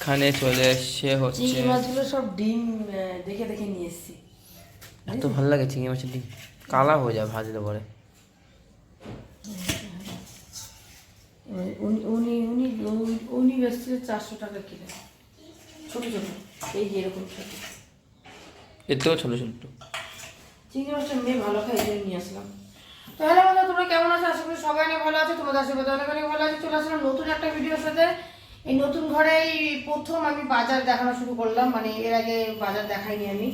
এখানে চলে এসছে হচ্ছে চিংড়ি মাছগুলো সব ডিম দেখে দেখে নিয়ে এসেছি। এত ভালো লাগে চিংড়ি মাছের ডিম। কালা হয়ে যায় ভাজলে পরে। উনি উনি উনি উনি চারশো টাকা কিলো। ছোট ছোট। এই যে এরকম ছোট। থেকেও ছোটো ছোটো। চিংড়ি মাছটা মেয়ে ভালো খাই জন্য নিয়ে আসলাম। তো হ্যালো বন্ধু তোমরা কেমন আছো? আশা করি সবাই অনেক ভালো আছে তোমাদের আশীর্বাদ অনেক অনেক ভালো আছে। চলে আসলাম নতুন একটা ভিডিওর সাথে। এই নতুন ঘরে প্রথম আমি বাজার দেখানো শুরু করলাম মানে এর আগে বাজার দেখাইনি আমি।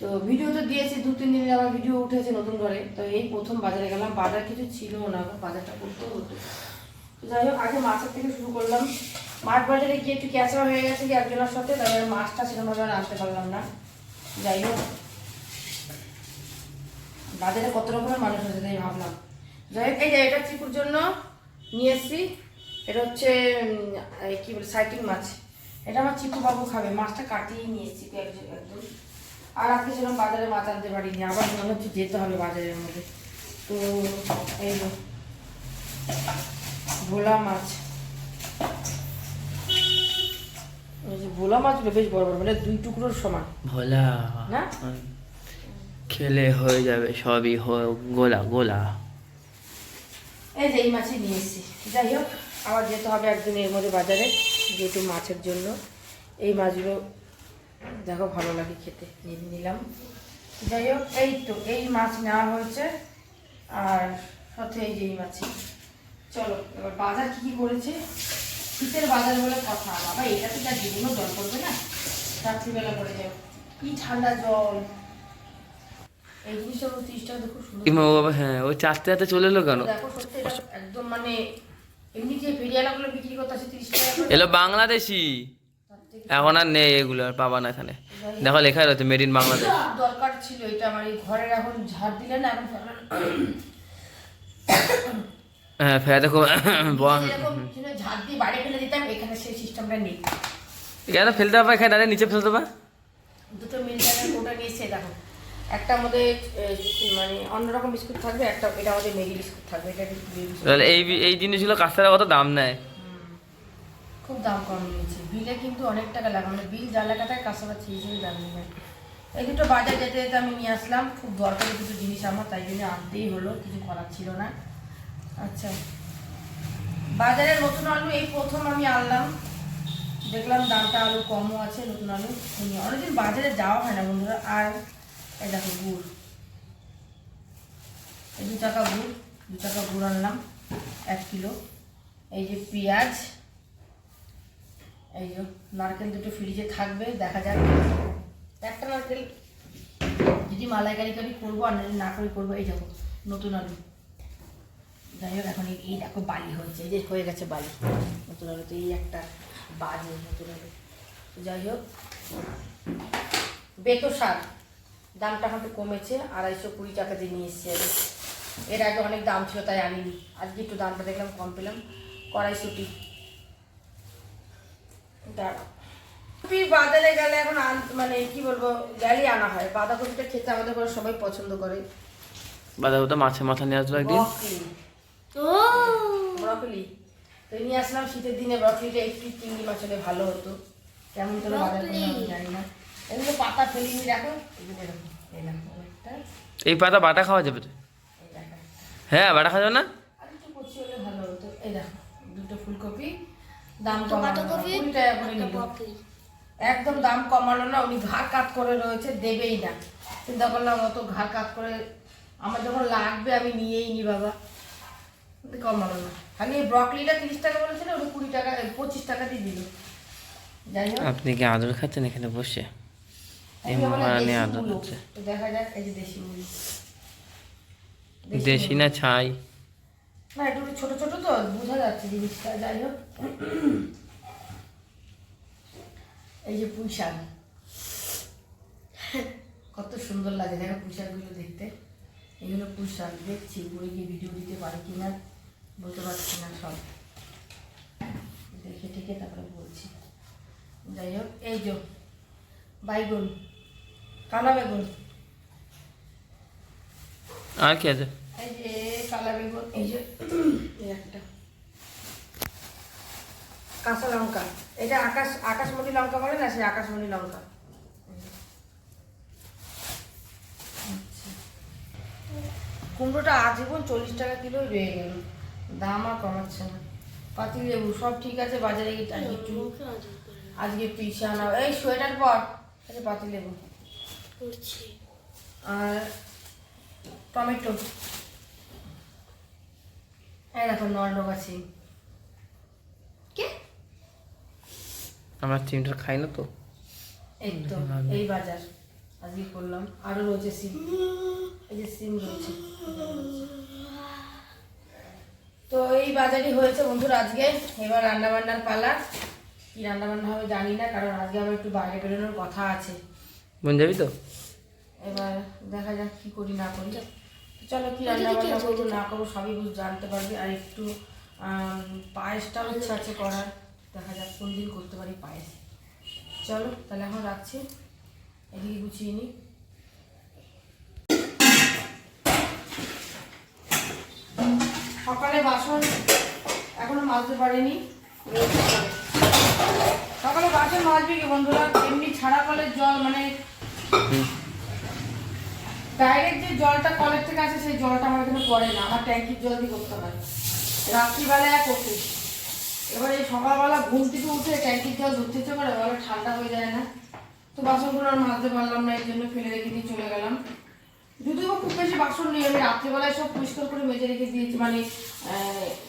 তো ভিডিও তো দিয়েছি, দু, তিন দিনের আমার ভিডিও উঠেছে নতুন ঘরে। তো এই প্রথম বাজারে গেলাম, বাজার কিছু ছিল না, বাজারটা করতেও হতো। যাই হোক, আগে মাছের থেকে শুরু করলাম। মাছ বাজারে গিয়ে একটু ক্যাচড়া হয়ে গেছে কি একজনের সাথে, তাই আর মাছটা সেরকমভাবে আর আনতে পারলাম না। যাই হোক, বাজারে কত রকমের মানুষ আছে তাই ভাবলাম। যাই হোক, এই যে এটা চিকুর জন্য নিয়ে এসছি। এটা হচ্ছে কি বলে সাইটিং মাছ। এটা আমার চিকু বাবু খাবে মাছটা কাটিয়ে নিয়ে এসছি একজন একদম। আর আজকে সেরকম বাজারে মাছ আনতে পারিনি আবার মনে হচ্ছে যেতে হবে বাজারের মধ্যে। তো এই ভোলা মাছ। ভোলা মাছগুলো বেশ বড় বড় মানে দুই টুকরোর সমান। ভোলা না? খেলে হয়ে যাবে সবই হয়ে গোলা গোলা। এই যে এই মাছই নিয়ে এসেছি। যাই হোক আবার যেতে হবে একদিন এর মধ্যে বাজারে যেহেতু মাছের জন্য। এই মাছগুলো দেখো ভালো লাগে খেতে নিয়ে নিলাম। যাই হোক এই তো এই মাছ নেওয়া হয়েছে। আর সাথে এই যে এই মাছই। চলো এবার বাজার কি কি করেছে? শীতের বাজার বলে কথা। বাবা এটাতে যা জীবনও জল করবে না? রাত্রিবেলা করে যাও কি ঠান্ডা জল। এই জিনিসটা তিরিশ টাকা দেখো সুন্দর হ্যাঁ ওই চারটে হাতে চলে এলো কেন? দেখো সত্যি একদম মানে এমনি যে ফেরিয়ালাগুলো বিক্রি করতে তিরিশ টাকা এলো বাংলাদেশি। এখন আর নেই এগুলো আর পাবা না এখানে। দেখো লেখা রয়েছে মেড ইন বাংলাদেশ। দরকার ছিল এটা আমার এই ঘরের এখন ঝাড় দিলে না এখন হ্যাঁ ঝাড় দিয়ে বাড়ি ফেলে দিতাম এখানে সেই সিস্টেমটা নেই। কেন ফেলতে পারবা এখানে নিচে ফেলতে পারবা দুটো মিল্টারের কোটা নিয়েছে দেখো। একটা আমাদের মানে অন্যরকম বিস্কুট থাকবে একটা এটা আমাদের মেরি বিস্কুট থাকবে এটা তাহলে এই এই জিনিসগুলো কাছাড়া কত দাম নেয়? খুব দাম কম নিয়েছে। বিলে কিন্তু অনেক টাকা লাগে মানে বিল যা লেখাটায় কাছাকাছি হিসেবে দাম নেবে এই দুটো বাজার যেতে যেতে আমি নিয়ে আসলাম খুব দরকারি দুটো জিনিস আমার তাই জন্য আনতেই হলো কিছু করার ছিল না। আচ্ছা। বাজারে নতুন আলু এই প্রথম আমি আনলাম। দেখলাম দামটা আলু কমও আছে নতুন আলু নিয়ে অনেকদিন বাজারে যাওয়া হয় না বন্ধুরা আর দেখো গুড়। এই দু টাকা গুড়, দু টাকা গুড় আনলাম, এক কিলো। এই যে পেঁয়াজ, এই যে নারকেল দুটো ফ্রিজে থাকবে, দেখা যাক। একটা নারকেল যদি মালাইকারি কারি করব, আর না করে করব, এই দেখো, নতুন আলু। যাই হোক, এখন এই- দেখো বালি হয়েছে, এই যে হয়ে গেছে বালি। নতুন আলু তো এই একটা বালি নতুন আলু। যাই হোক বেতো শাক দামটা এখন একটু কমেছে আড়াইশো কুড়ি টাকা দিয়ে নিয়ে এসেছি আমি। এর আগে অনেক দাম ছিল তাই আনিনি। আজকে একটু দামটা দেখলাম কম পেলাম। কড়াইশুটি। দাঁড়াও। কপি বাজারে গেলে এখন আন- মানে কি বলব গেলেই আনা হয়। বাঁধাকপিটা খেতে আমাদের ঘরে সবাই পছন্দ করে। তো মাছের মাথা নিয়ে আসলো একদিন। ব্রকলি। তো নিয়ে আসলাম শীতের দিনে ব্রকলিটা একটু চিংড়ি মাছ হলে ভালো হতো। কেমন করে বাজার আমি জানি না। এগুলো পাতা ফেলিনি দেখো এগুলো এই দেখো এই পাতা বাটা খাওয়া যাবে তো? হ্যাঁ বাটা খাওয়া যাবে না? ভালো হতো। এই দেখো দুটো ফুলকপি। দাম কুড়ি টাকা করে নিল। একদম দাম কমালো না উনি ঘাড় কাত করে রয়েছে দেবেই না। চিন্তা করলাম অত ঘাড় কাত করে আমার যখন লাগবে আমি নিয়েই নি বাবা। কমালো না। খালি এই ব্রকলিটা তিরিশ টাকা বলেছিল উনি কুড়ি টাকা পঁচিশ টাকা দিয়ে দিল। যাই হোক। আপনি কি আদর খাচ্ছেন এখানে বসে এই এগুলো বলে মহারানী দেশি না ছাই? না একটু ছোট ছোট তো বোঝা যাচ্ছে জিনিসটা যাই হোক। এই যে পুঁই শাক কত সুন্দর লাগে দেখো পুঁই শাকগুলো দেখতে। এগুলো পুঁই শাক দেখছি উপরে গিয়ে ভিডিও দিতে পারি কিনা বলতে পারছি না সব। দেখে ঠেকে তারপরে বলছি। যাই হোক এই যে বাইগুন। কালা বেগুন। আর কি আছে? এই যে কালা বেগুন এই যে একটা। কাঁচা লঙ্কা। এটা আকাশ আকাশমণি লঙ্কা বলে না সেই আকাশমণি লঙ্কা। আচ্ছা। কুমড়োটা আজীবন চল্লিশ টাকা কিলো রয়ে গেল। দাম আর কমাচ্ছে না। পাতি লেবু সব ঠিক আছে বাজারে গিয়ে আজকে একটু আজকে পিসা আনা এই সোয়েটার পর আচ্ছা পাতি লেবু আর টমেটো। এই দেখো নর্ড গাছি কে? আমরা চিমটা খাই না তো? এই তো এই বাজার। আজকে করলাম। আরও রয়েছে সিম। এই যে সিম রয়েছে। তো এই বাজারই হয়েছে বন্ধুরা আজকে। এবার রান্না বান্নার পালা। কি রান্না বান্না হবে জানি না কারণ আজকে আমার একটু বাইরে বেরোনোর কথা আছে। বোন যাবি তো? এবার দেখা যাক কি করি না করি। চলো কি রান্না বান্না করব না করব সবই বুঝ জানতে পারবি। আর একটু পায়েসটাও ইচ্ছা আছে করার। দেখা যাক কোন দিন করতে পারি পায়েস। চলো তাহলে এখন রাখছি। এদিকে গুছিয়ে নিই সকালে বাসন এখনও মাজতে পারিনি। সকালে বাসন মাজবি কি বন্ধুরা? এমনি ছাড়া কলের জল মানে ডাইরেক্ট যে জলটা কলের থেকে আসে, সেই জলটা আমার এখানে পড়ে না। আমার ট্যাঙ্কির জল দিয়ে করতে হয়। রাত্রিবেলায় এবার এই সকালবেলা ঘুম থেকে উঠে ট্যাঙ্কির জল ধরতে ইচ্ছে করে বলে ঠান্ডা হয়ে যায় না। তো বাসনগুলো আর মাজতে পারলাম না, এই জন্য ফেলে রেখে দিয়ে চলে গেলাম। যদিও খুব বেশি বাসন নেই, আমি রাত্রিবেলায় সব পরিষ্কার করে মেজে রেখে দিয়েছি মানে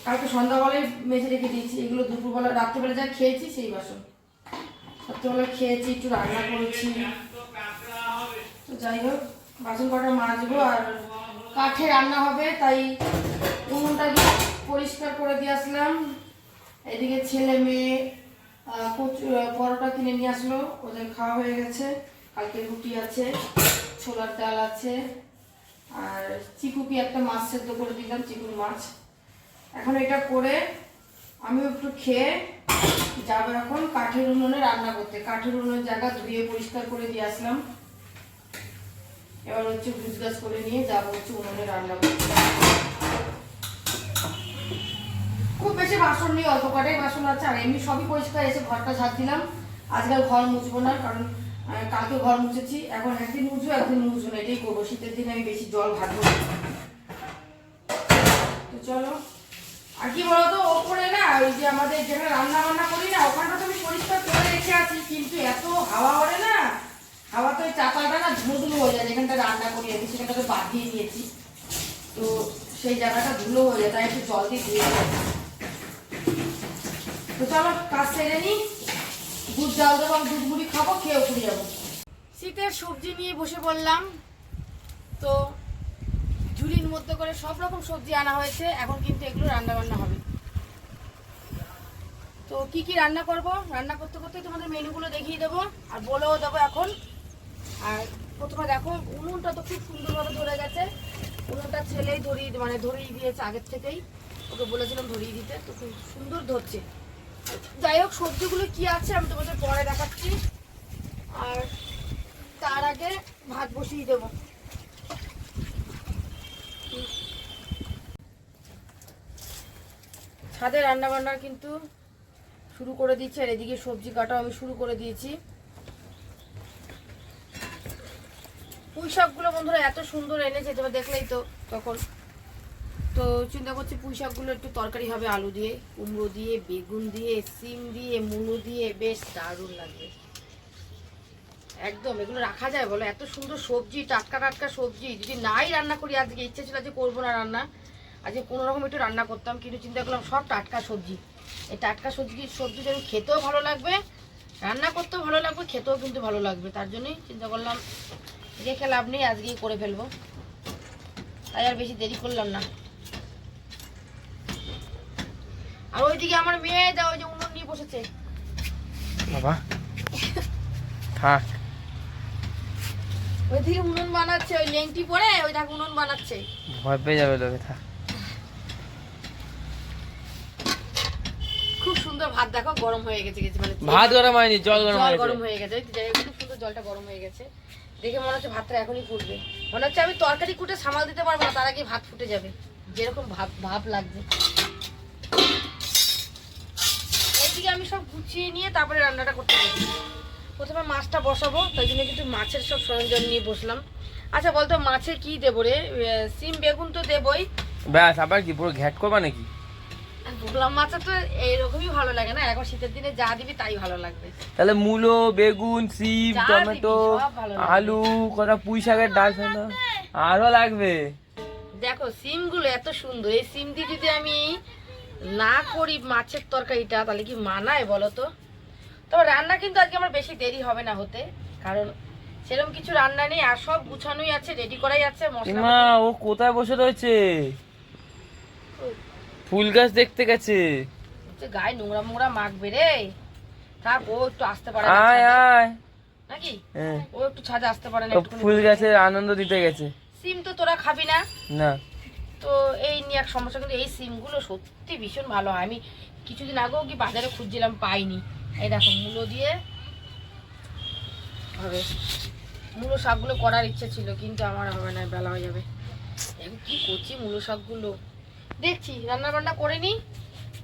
কালকে সন্ধ্যাবেলায় মেজে রেখে দিয়েছি। এগুলো দুপুরবেলা, রাত্রিবেলা যা খেয়েছি, সেই বাসন। রাত্রিবেলা খেয়েছি, একটু রান্না করেছি। যাই হোক, বাসন কটা মাজবো আর কাঠে রান্না হবে, তাই উনুনটা পরিষ্কার করে দিয়ে আসলাম। এদিকে ছেলে মেয়ে পরোটা কিনে নিয়ে আসলো, ওদের খাওয়া হয়ে গেছে। কালকে রুটি আছে, ছোলার ডাল আছে, আর চিকুকি একটা মাছ সেদ্ধ করে দিলাম, চিকুর মাছ। এখন এটা করে আমিও একটু খেয়ে যাব এখন কাঠের উনুনে রান্না করতে। কাঠের উনুনের জায়গা ধুয়ে পরিষ্কার করে দিয়ে আসলাম। এবার হচ্ছে গুজগাছ করে নিয়ে যাব হচ্ছে উনুনে রান্না করতে। খুব বেশি বাসন নেই, অল্প কটাই বাসন আছে, আর এমনি সবই পরিষ্কার, এসে ঘরটা ঝাড় দিলাম। আজকাল ঘর মুছবো না, কারণ কালকে ঘর মুছেছি, এখন একদিন মুছবো একদিন মুছবো না, এটাই করব। শীতের দিনে আমি বেশি জল ঘাটবো তো চলো, আর কি বলতো, ওপরে না, ওই যে আমাদের যেখানে রান্না বান্না করি না, ওখানটা তো আমি পরিষ্কার করে রেখে আছি, কিন্তু এত হাওয়া ওড়ে না। হাওয়া তো ওই চাতালটা না ধুলো ধুলো হয়ে যায়, যেখানটা রান্না করি আমি সেখানটাকে বাদ দিয়ে দিয়েছি। তো সেই জায়গাটা ধুলো হয়ে যায়, তাই একটু জল দিয়ে ধুয়ে। তো চলো, কাজ সেরে নিই। দুধ জাল দেবো, আমি দুধ মুড়ি খাব খেয়েও উপরে যাব। শীতের সবজি নিয়ে বসে পড়লাম। তো ঝুড়ির মধ্যে করে সব রকম সবজি আনা হয়েছে, এখন কিন্তু এগুলো রান্না বান্না হবে। তো কি কি রান্না করব? রান্না করতে করতে তোমাদের মেনুগুলো দেখিয়ে দেবো, আর বলেও দেবো এখন। আর প্রথমে দেখো, উনুনটা তো খুব সুন্দরভাবে ধরে গেছে। উনুনটা ছেলেই ধরিয়ে মানে ধরিয়ে দিয়েছে আগের থেকেই। ওকে বলেছিলাম ধরিয়ে দিতে, তো খুব সুন্দর ধরছে। যাই হোক, সবজিগুলো কি আছে আমি তোমাদের পরে দেখাচ্ছি। আর তার আগে ভাত বসিয়ে দেবো। ছাদে রান্না বান্নার কিন্তু শুরু করে দিচ্ছি আর এদিকে সবজি কাটাও আমি শুরু করে দিয়েছি। পুঁই শাকগুলো বন্ধুরা এত সুন্দর এনেছে তোমরা দেখলেই তো তখন। তো চিন্তা করছি পুঁই শাকগুলো একটু তরকারি হবে, আলু দিয়ে, কুমড়ো দিয়ে, বেগুন দিয়ে সিম দিয়ে, মুলো দিয়ে, বেশ দারুণ লাগবে। একদম, এগুলো রাখা যায় বলো, এত সুন্দর সবজি, টাটকা টাটকা সবজি। যদি নাই রান্না করি, আজকে ইচ্ছে ছিল যে করব না রান্না। আজকে কোনো রকম একটু রান্না করতাম, কিন্তু চিন্তা করলাম সব টাটকা সবজি। এই টাটকা সবজি সবজি যেন খেতেও ভালো লাগবে, রান্না করতেও ভালো লাগবে, খেতেও কিন্তু ভালো লাগবে, তার জন্যই চিন্তা করলাম রেখে লাভ নেই আজকেই করে ফেলব। তাই আর বেশি দেরি করলাম না। আর ওইদিকে আমার মেয়ে যা ওই যে উনুন নিয়ে বসেছে। বাবা থাক। ওইদিকে উনুন বানাচ্ছে ওই লেংটি পরে ওই দেখ উনুন বানাচ্ছে। ভয় পেয়ে যাবে লোকে থাক। খুব সুন্দর ভাত দেখো গরম হয়ে গেছে গেছে মানে ভাত গরম হয়নি জল গরম জল হয়েছে। গরম হয়ে গেছে খুব সুন্দর জলটা গরম হয়ে গেছে। দেখে মনে হচ্ছে ভাতটা এখনই ফুটবে। মনে হচ্ছে আমি তরকারি কুটে সামাল দিতে পারব না, তার আগে ভাত ফুটে যাবে। যেরকম ভাব ভাব লাগবে। এই এদিকে আমি সব গুছিয়ে নিয়ে তারপরে রান্নাটা করতে বসি প্রথমে মাছটা বসাবো তাই জন্য কিন্তু মাছের সব সরঞ্জাম নিয়ে বসলাম। আচ্ছা বলতো মাছে কি দেবো রে? সিম, বেগুন তো দেবই। ব্যাস, আবার কি, পুরো ঘ্যাট করবা নাকি? আর ভোগলাম মাছে তো এইরকমই ভালো লাগে না। এখন শীতের দিনে যা দিবি তাই ভালো লাগবে। তাহলে মূলো বেগুন সিম টমেটো। আলু কটা পুঁই শাকের ডাল আরও লাগবে। দেখো সিমগুলো এত সুন্দর। এই সিম দিয়ে যদি আমি না করি মাছের তরকারিটা তাহলে কি মানায় বলো তো? তবে রান্না কিন্তু আজকে আমার বেশি দেরি হবে না হতে। কারণ সেরকম কিছু রান্না নেই আর সব গুছানোই আছে রেডি করাই আছে মশলা ও কোথায় বসে রয়েছে? ফুল গাছ দেখতে গেছে। গায়ে নোংরা মোংরা মাখবে রে। থাক ও একটু আসতে পারে আয় আয়। নাকি? ও একটু ছাদে আসতে পারে না ফুল গাছের আনন্দ দিতে গেছে। সিম তো তোরা খাবি না? না। তো এই নিয়ে এক সমস্যা কিন্তু এই সিমগুলো সত্যি ভীষণ ভালো হয়। আমি কিছুদিন আগেও কি বাজারে খুঁজছিলাম পাইনি। এই দেখো মূলো দিয়ে হবে। মূলো শাকগুলো করার ইচ্ছে ছিল কিন্তু আমার হবে না বেলা হয়ে যাবে। কি করছি মূলো শাকগুলো? দেখছি রান্না বান্না করে নি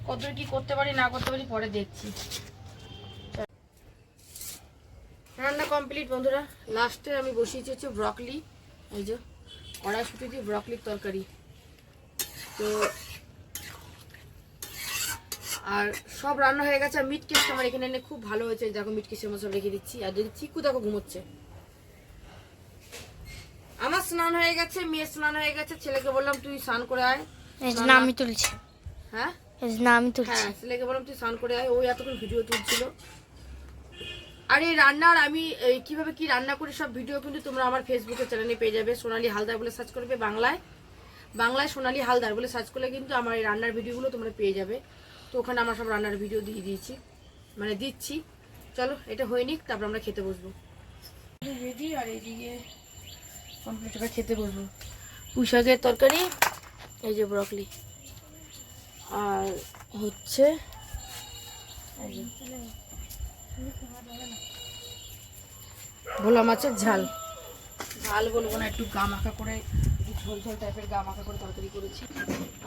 কতদূর কি করতে পারি, না করতে পারি, পরে দেখছি। রান্না কমপ্লিট বন্ধুরা। লাস্টে আমি বসিয়েছি হচ্ছে ব্রকলি এই যে কড়াইশুটি দিয়ে ব্রকলির তরকারি। তো, আর সব রান্না হয়ে গেছে মিট কেসটা আমার এখানে এনে খুব ভালো হয়েছে দেখো মিট কেসের মতো রেখে দিচ্ছি। আর যদি চিকু দেখো ঘুমোচ্ছে। আমার স্নান হয়ে গেছে, মেয়ের স্নান হয়ে গেছে, ছেলেকে বললাম, তুই স্নান করে আয়। না আমি তুলছি। হ্যাঁ? না আমি তুলছি। হ্যাঁ ছেলেকে বললাম তুই স্নান করে আয় ওই এতক্ষণ ভিডিও তুলছিল। আর এই রান্নার আমি এই কীভাবে কি রান্না করি সব ভিডিও কিন্তু তোমরা আমার ফেসবুকের চ্যানেলে পেয়ে যাবে সোনালী হালদার বলে সার্চ করবে বাংলায়। বাংলায় সোনালী হালদার বলে সার্চ করলে কিন্তু আমার এই রান্নার ভিডিওগুলো তোমরা পেয়ে যাবে। তো ওখানে আমার সব রান্নার ভিডিও দিয়ে দিয়েছি মানে দিচ্ছি। চলো এটা হয়ে নিক তারপর আমরা খেতে বসবো। রেডি আর এদিকে কমপ্লিট খেতে বসবো। পুঁই শাকের তরকারি এই যে ব্রকলি আর হচ্ছে ভোলা মাছের ঝাল। ঝাল বলব না, একটু গা মাখা করে ঝোল ঝোল টাইপের গা মাখা করে তরকারি করেছি।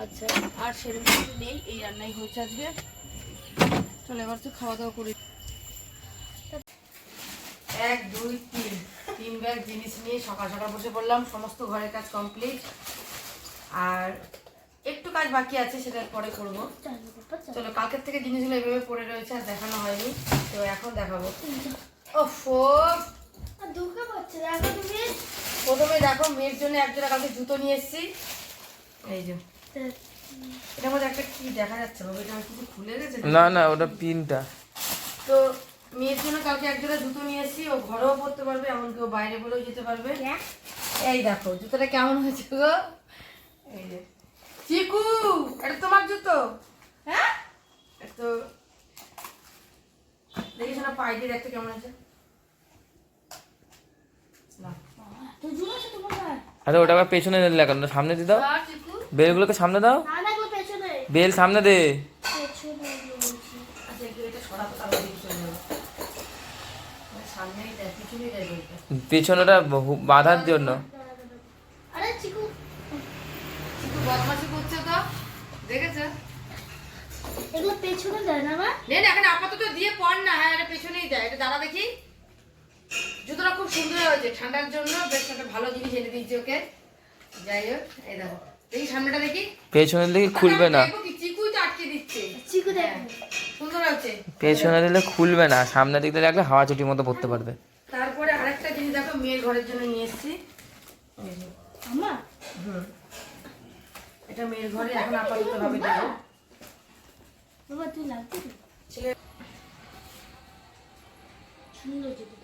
আচ্ছা আর সেরকম কিছু নেই, এই রান্নাই হয়েছে আজকে। চলে, এবার তো খাওয়া দাওয়া করি। এক, দুই, তিন। তিন ব্যাগ জিনিস নিয়ে সকাল সকাল বসে পড়লাম, সমস্ত ঘরের কাজ কমপ্লিট আর একটু কাজ বাকি আছে সেটা পরে করব। চলো কালকের থেকে জিনিসগুলো এভাবে পড়ে রয়েছে আর দেখানো হয়নি তো এখন দেখাবো। ওফো! প্রথমে দেখো মেয়ের জন্য একজোড়া কালকে জুতো নিয়ে এসেছি। এই যে এটার মধ্যে একটা কি দেখা যাচ্ছে বাবা? এটা কিছু খুলে গেছে না না ওটা পিনটা। তো মেয়ের জন্য কালকে একজোড়া জুতো নিয়ে এসেছি ও ঘরেও পরতে পারবে এমনকি ও বাইরে বলেও যেতে পারবে। এই দেখো জুতোটা কেমন হয়েছে গো? এই যে। চিকু এটা তোমার জুতো। হ্যাঁ? তো দেখিস না পায়ে দিয়ে দেখতে কেমন আছে আরে ওটা আবার পেছনে লাগানো সামনে দিয়ে দাও। আর চিকু। বেলগুলোকে সামনে দাও। না না গো পেছনে। বেল সামনে দে। পেছনে বলছি। আচ্ছা একটু এটা সরাতে তাহলে দিকে চলে যাবে মানে সামনেই দেয় পিছনেই দেয় বইটা পেছনটা বহু- বাঁধার জন্য আরে চিকু চিকু বদমাশি করছে তো। দেখেছে? এগুলো পেছনে দেয় না মা নে না এখানে আপাতত দিয়ে পড় না হ্যাঁ এটা পেছনেই দেয়। এটা দাঁড়া দেখি। জুতোটা খুব সুন্দর হয়েছে ঠান্ডার জন্য বেশ একটা ভালো জিনিস এনে দিয়েছি ওকে। যাই হোক এই দেখো। দেখি সামনেটা দেখি। পেছনে দিকে খুলবে না। দেখো কি চিকুই তো আটকে দিচ্ছে। চিকু দেখ। হ্যাঁ, সুন্দর হয়েছে। পেছনে দিলে খুলবে না সামনের দিক দিয়ে রাখলে হাওয়া চুটির মতো পড়তে পারবে। তারপরে আরেকটা জিনিস দেখো মেয়ের ঘরের জন্য নিয়ে এসেছি। এই যে, আমা হুম। এটা মেয়ের ঘরে এখন আপাতত ভাবে দেবো বাবা তুই লাগবে ছেলে সুন্দর দিদি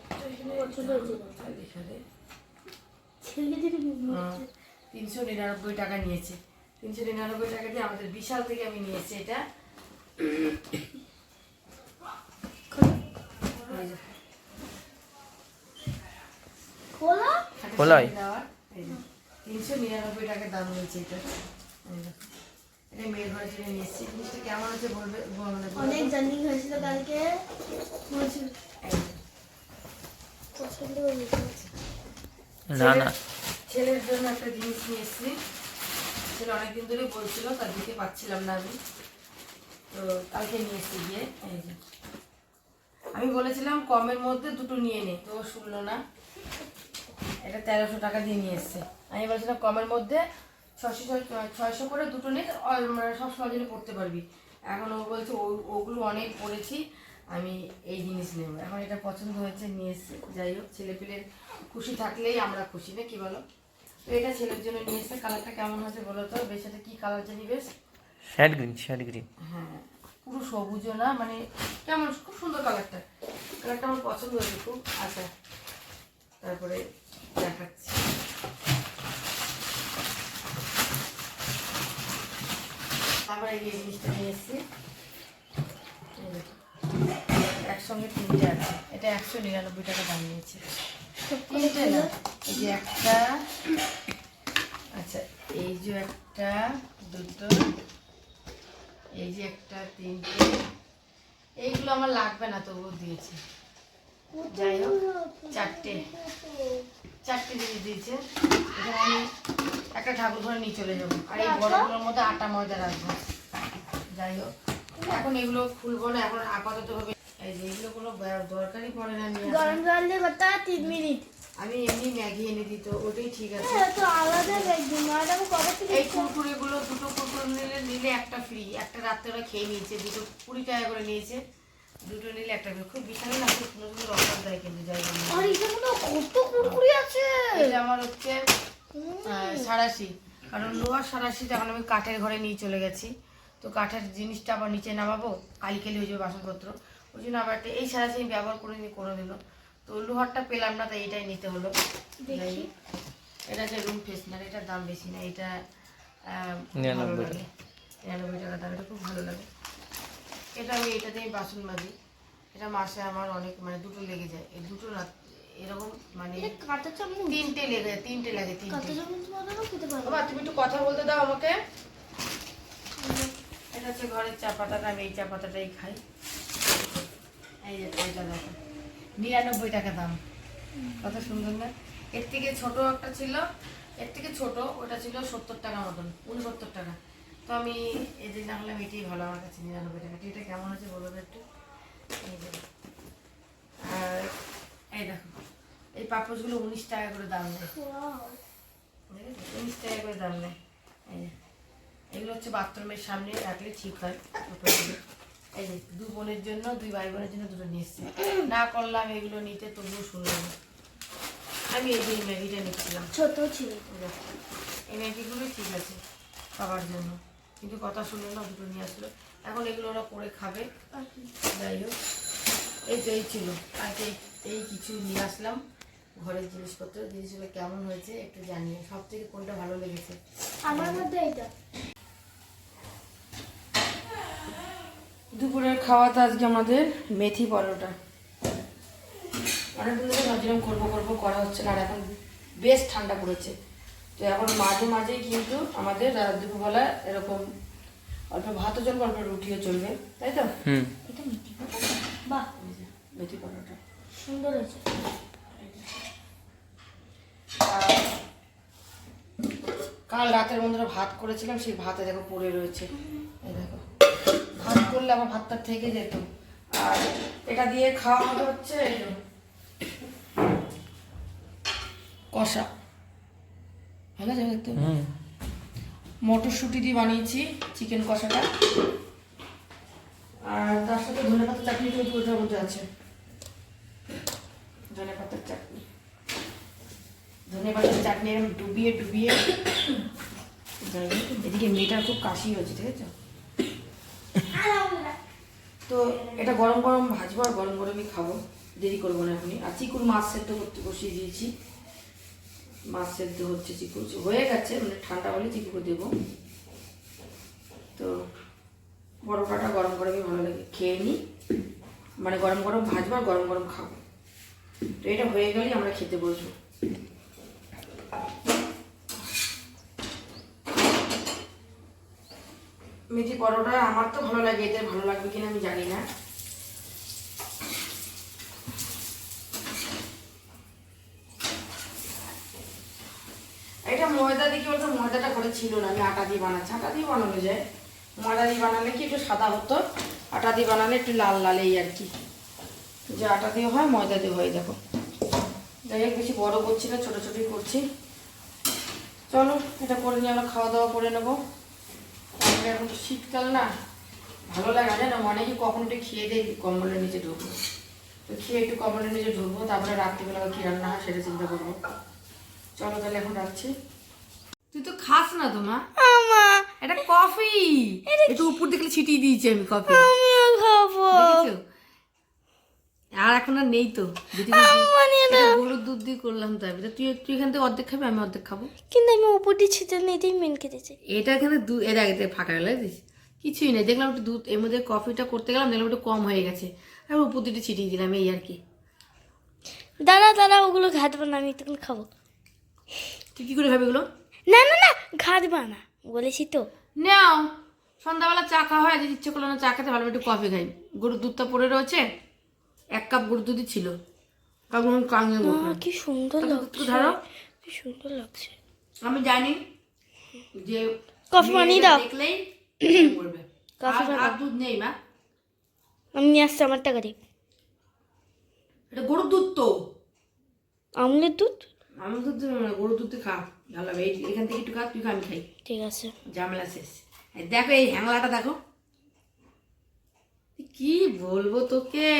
তিনশো নিরানব্বই টাকা নিয়েছে। তিনশো নিরানব্বই টাকা দিয়ে আমাদের বিশাল থেকে আমি নিয়েছি এটা। খোলাই? তিনশো নিরানব্বই টাকা দাম নিয়েছে এটা। এটা মেয়ের ঘরের জন্য নিয়ে এসেছি। জিনিসটা কেমন আছে বলবে মানে অনেক জার্নি হয়েছিল কালকে। বলছি এই যে, পছন্দ হয়েছে না। না ছেলের জন্য একটা জিনিস নিয়ে এসেছি। ছেলে অনেকদিন ধরে বলছিল তার দিতে পারছিলাম না আমি। তো কালকে নিয়ে এসে গিয়ে আমি বলেছিলাম কমের মধ্যে দুটো নিয়ে নে তো ও শুনলো না। এটা তেরোশো টাকা দিয়ে নিয়ে এসছে। আমি বলেছিলাম কমের মধ্যে ছশো ছয়শো করে দুটো নিয়ে মানে সব সহজে পড়তে পারবি। এখন ও বলছে ও- ওগুলো অনেক পড়েছি আমি এই জিনিস নেব। এখন এটা পছন্দ হয়েছে নিয়ে এসছে। যাই হোক ছেলে পেলের খুশি থাকলেই আমরা খুশি না কি বলো? তো এটা ছেলের জন্য নিয়ে এসছে। কালারটা কেমন হয়েছে বলো তো? বেশ এটা কী কালার জানি বেশ? শ্যাড গ্রিন শ্যাড গ্রিন হ্যাঁ পুরো সবুজও না মানে কেমন খুব সুন্দর কালারটা। কালারটা আমার পছন্দ হয়েছে খুব। আচ্ছা তারপরে দেখাচ্ছি। তারপরে এই জিনিসটা নিয়ে এসেছি একসঙ্গে তিনটে আছে। এটা একশো নিরানব্বই টাকা দাম নিয়েছে। তিনটে না? এই যে একটা আচ্ছা এই যে একটা, দুটো, এই যে একটা, তিনটে, এইগুলো আমার লাগবে না, তবুও দিয়েছে। যাই হোক, চারটে। চারটে জিনিস দিয়েছে। এখানে আমি একটা ঠাকুর ঘরে নিয়ে চলে যাব। আর এই বড়গুলোর মধ্যে আটা ময়দা রাখব। যাই হোক। এখন এগুলো খুলবো না এখন আপাতত ভাবে এই যে এগুলো কোনো দরকারই পড়ে না নিয়ে গরম জল দিয়ে করতে হয় তিন মিনিট। আমি এমনি ম্যাগি এনে দিত ওটাই ঠিক আছে। হ্যাঁ তো আলাদা একদিন নয়টা কবে থেকে এই কুরকুরেগুলো দুটো কুরকুরে নিলে নিলে একটা ফ্রি একটা রাত্রে ওরা খেয়ে নিয়েছে দুটো কুড়ি টাকা করে নিয়েছে। দুটো নিলে একটা free। খুব বিশাল না খুব সুন্দর সুন্দর অফার দেয় কিন্তু যাই আর এখানে কত কুরকুরি আছে। এটা আমার হচ্ছে সারাশি। কারণ লোহার সারাশি যখন আমি কাঠের ঘরে নিয়ে চলে গেছি। তো কাঠের জিনিসটা আবার নিচে নামাবো কালি কালি হয়ে যাবে বাসনপত্র। ওই জন্য আবার একটা এই সারাশি আমি ব্যবহার করে নি কোনো দিনও তো লোহারটা পেলাম না তাই এটাই নিতে হলো। এটা যে রুম ফ্রেশনার এটার দাম বেশি না এটা ভালো নিরানব্বই লাগে। নিরানব্বই টাকা দাম এটা খুব ভালো লাগে। এটা আমি এটাতে আমি বাসন মাজি। এটা মাসে আমার অনেক মানে দুটো লেগে যায়। এই দুটো না এরকম মানে কাঁচা চামচ? তিনটে লেগে তিনটে লাগে তিনটে। কাঁচা চামচ বানানো খেতে পারব। বাবা তুমি একটু কথা বলতে দাও আমাকে। এটা হচ্ছে ঘরের চা পাতাটা আমি এই চা পাতাটাই খাই। এই যে এটা দেখো। নিরানব্বই টাকা দাম। কত সুন্দর না? এর থেকে ছোট একটা ছিল এর থেকে ছোট ওটা ছিল সত্তর টাকা মতন উনসত্তর টাকা। তো আমি এই যে জানলাম এটাই ভালো আমার কাছে নিরানব্বই টাকা। এটা কেমন আছে বলো একটু? এই যে। আর এই দেখো। এই পাপোশগুলো উনিশ টাকা করে দাম নেয় উনিশ টাকা করে দাম নেয় এগুলো হচ্ছে বাথরুমের সামনে রাখলে ঠিক হয়। এই যে দু বোনের জন্য দুই ভাই বোনের জন্য দুটো নিয়ে এসছি। না করলাম এগুলো নিতে তবুও শুনলাম আমি এই যে এই ম্যাগিটা নিচ্ছিলাম। ছোট ছিল। এই ম্যাগিগুলোই ঠিক আছে খাবার জন্য। কিন্তু কথা শুনলো না দুটো নিয়ে আসলো। এখন এগুলো ওরা করে খাবে। যাই হোক এই তো এই ছিল। আর এই এই কিছু নিয়ে আসলাম। ঘরের জিনিসপত্র জিনিসগুলো কেমন হয়েছে একটু জানিয়ে সব থেকে কোনটা ভালো লেগেছে? আমার মধ্যে এটা দুপুরের খাওয়াতে আজকে আমাদের মেথি পরোটা। অনেকদিন ধরে ভাবছিলাম করব করব করা হচ্ছে না আর এখন বেশ ঠান্ডা পড়েছে। তো এখন মাঝে মাঝেই কিন্তু আমাদের রাত দুপুরবেলা এরকম অল্প ভাতও চলবে অল্প রুটিও চলবে তাই তো? হুম। এটা বাহ। এই মেথি পরোটা। সুন্দর হয়েছে। কাল রাতের বন্ধুরা ভাত করেছিলাম সেই ভাতে দেখো পড়ে রয়েছে। এই দেখো ভাত করলে আবার ভাতটা থেকে যেত। আর এটা দিয়ে খাওয়া হবে হচ্ছে কষা। ভালো আছে দেখতে মটরশুঁটি দিয়ে বানিয়েছি চিকেন কষাটা। আর তার সাথে ধনে পাতার চাটনি তো ওটার মধ্যে আছে। ধনে পাতার চাটনি। ধনে পাতার চাটনি এরকম ডুবিয়ে ডুবিয়ে। এদিকে মেয়েটার খুব কাশি হয়েছে ঠিক আছে তো এটা গরম গরম ভাজবো আর গরম গরমই খাব। দেরি করব না এখনই। আর চিকুর মাছ সেদ্ধ করতে বসিয়ে দিয়েছি। মাছ সেদ্ধ হচ্ছে চিকুর। হয়ে গেছে মানে ঠান্ডা হলে চিকুকে দেবো। তো পরোটাটা গরম গরমই ভালো লাগে। খেয়ে নিই মানে গরম গরম ভাজবো আর গরম গরম খাব। তো এটা হয়ে গেলেই আমরা খেতে বসবো। মেথি পরোটা আমার তো ভালো লাগে, এদের ভালো লাগবে কিনা আমি জানি না। এটা ময়দা কি বলতো, ময়দাটা করে ছিল না, আমি আটা দিয়ে বানাচ্ছি। আটা দিয়ে বানানো যায়। ময়দা দিয়ে বানালে কি একটু সাদা হতো, আটা দিয়ে বানালে একটু লাল লাল এই আর কি। যে আটা দিয়ে হয় ময়দা দিয়ে হয় দেখো যাই হোক বেশি বড় করছি না ছোটো ছোটোই করছি। চলো এটা করে নিয়ে আমরা খাওয়া দাওয়া করে নেব। আমাদের এখন শীতকাল না ভালো লাগে না জানো? অনেকে কখন একটু খেয়ে দেয় কম্বলের নিচে ঢুকবো। তো খেয়ে একটু কম্বলের নিচে ঢুকবো তারপরে রাত্রিবেলা কি রান্না হয় সেটা চিন্তা করব। চলো তাহলে এখন রাখছি। তুই তো খাস না তো মা? এটা কফি একটু উপর দিকে ছিটিয়ে দিয়েছি আমি কফি খাব। আর এখন আর নেই তো। যদি এটা গরুর দুধ দিয়ে করলাম তাই। তুই তুই এখান থেকে অর্ধেক খাবি আমি অর্ধেক খাব। কিন্তু আমি উপর দিয়ে ছিটে নিতেই মেন খেতেছি এটা এখানে দু এর আগে ফাঁকা গেল দিস কিছুই নেই। দেখলাম একটু দুধ এর মধ্যে কফিটা করতে গেলাম দেখলাম একটু কম হয়ে গেছে। আর উপর দিকে ছিটিয়ে দিলাম এই আর কি। দাঁড়া দাঁড়া ওগুলো ঘাটবো না আমি তখন খাব। তুই কি করে খাবি এগুলো? না না না ঘাটবা না বলেছি তো। নাও সন্ধ্যাবেলা চা খাওয়া হয় আজ ইচ্ছে করল না চা খেতে ভালো একটু কফি খাই। গরুর দুধটা পড়ে রয়েছে এক কাপ গরুর দুধই ছিল কাকু আমি কাঙে কি সুন্দর লাগছে। ধরো। কি সুন্দর লাগছে। আমি জানি যে কফি বানিয়ে দাও। দেখলেই করবে কফি আর- দুধ নেই মা। আমি নিয়ে আসছি আমার টাকা দিয়ে। এটা গরুর দুধ তো। আমলের দুধ? আমলের দুধ না গরুর দুধ খা ভালো হবে এই- এখান থেকে একটু খা তুই আমি খাই। ঠিক আছে। ঝামেলা শেষ। দেখো এই হ্যাংলাটা দেখো। কি বলব তোকে?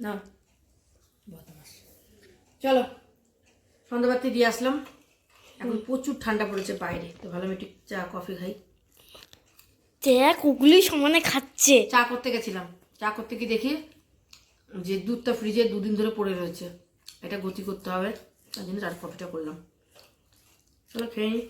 না। চলো সন্ধ্যাবাতি দিয়ে আসলাম। এখন প্রচুর ঠান্ডা পড়েছে বাইরে। তো ভালো একটু চা কফি খাই। দেখ ওগুলোই সমানে খাচ্ছে। চা করতে গেছিলাম। চা করতে গিয়ে দেখি যে দুধটা ফ্রিজে দুদিন ধরে পড়ে রয়েছে। এটা গতি করতে হবে। তার জন্য চার কফিটা করলাম। চলো খেয়ে নিই